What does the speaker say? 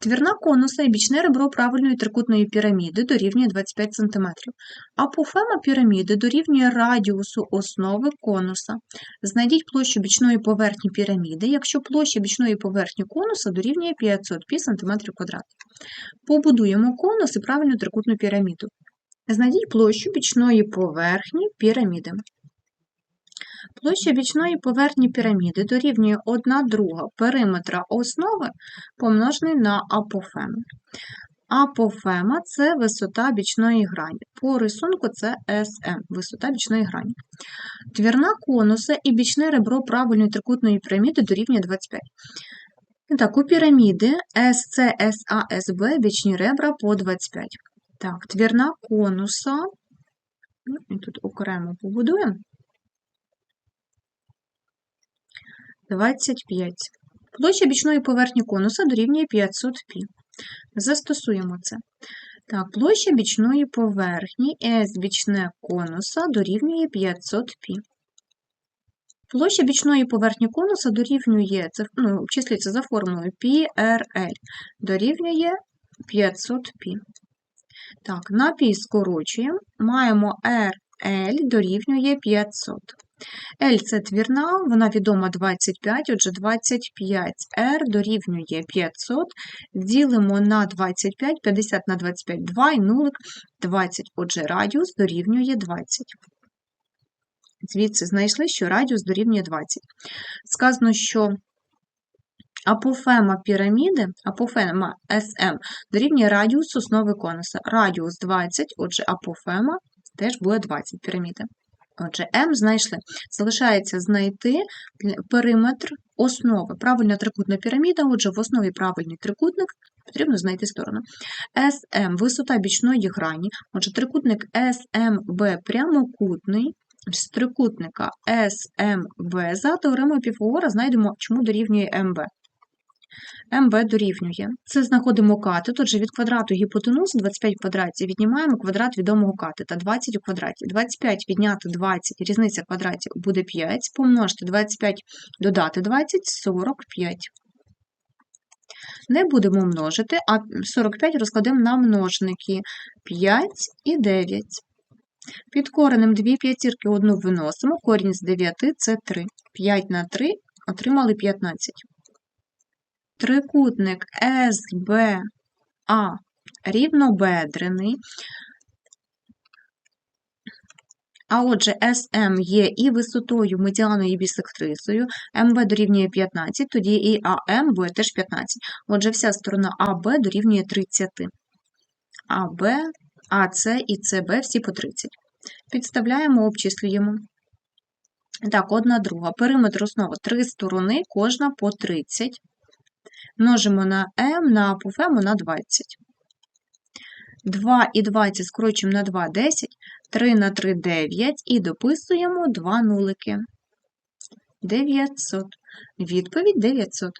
Твірна конуса і бічне ребро правильної трикутної піраміди дорівнює 25 см. Апофема піраміди дорівнює радіусу основи конуса. Знайдіть площу бічної поверхні піраміди, якщо площа бічної поверхні конуса дорівнює 500 пі см. Побудуємо конус і правильну трикутну піраміду. Знайдіть площу бічної поверхні піраміди. Площа бічної поверхні піраміди дорівнює 1 друга периметра основи помножений на апофему. Апофема це висота бічної грані. По рисунку це SM, висота бічної грані. Твірна конуса і бічне ребро правильної трикутної піраміди дорівнює 25. І так, у піраміди SC, SA, SB бічні ребра по 25. Так, твірна конуса. Ну, тут окремо побудуємо. 25. Площа бічної поверхні конуса дорівнює 500 π. Застосуємо це. Так, площа бічної поверхні S бічне конуса дорівнює 500 π. Площа бічної поверхні конуса дорівнює, це, ну, числиться за формулою PRL, дорівнює 500 π. Так, на π скорочуємо, маємо RL дорівнює 500. L це твірна, вона відома 25, отже 25R дорівнює 500, ділимо на 25, 50 на 25, 2 і нулик 20, отже радіус дорівнює 20. Звідси знайшли, що радіус дорівнює 20. Сказано, що апофема піраміди, апофема SM дорівнює радіус основи конуса. Радіус 20, отже апофема теж буде 20 піраміди. Отже, М знайшли. Залишається знайти периметр основи. Правильна трикутна піраміда, отже, в основі правильний трикутник, потрібно знайти сторону. СМ висота бічної грані, отже, трикутник СМБ прямокутний. З трикутника СМБ за теоремою Піфагора знайдемо, чому дорівнює МБ МБ дорівнює. Це знаходимо катет, отже, від квадрату гіпотенузи 25 в квадраті віднімаємо квадрат відомого катета 20 у квадраті. 25 відняти 20, різниця квадратів буде 5, помножити 25, додати 20 45. Не будемо множити, а 45 розкладемо на множники 5 і 9. Під коренем 2 п'ятірки одну виносимо, корінь з 9 це 3. 5 на 3 отримали 15 трикутник СБА рівнобедрений, а отже, СМ є і висотою медіаною і бісектрисою, МБ дорівнює 15, тоді і АМ буде теж 15. Отже, вся сторона АБ дорівнює 30. АБ, АС і СБ всі по 30. Підставляємо, обчислюємо. Так, одна друга. Периметр основи три сторони, кожна по 30 множимо на m на апофему на 20. 2 і 20 скорочуємо на 2 10, 3 на 3 9 і дописуємо 2 нулики. 900. Відповідь 900.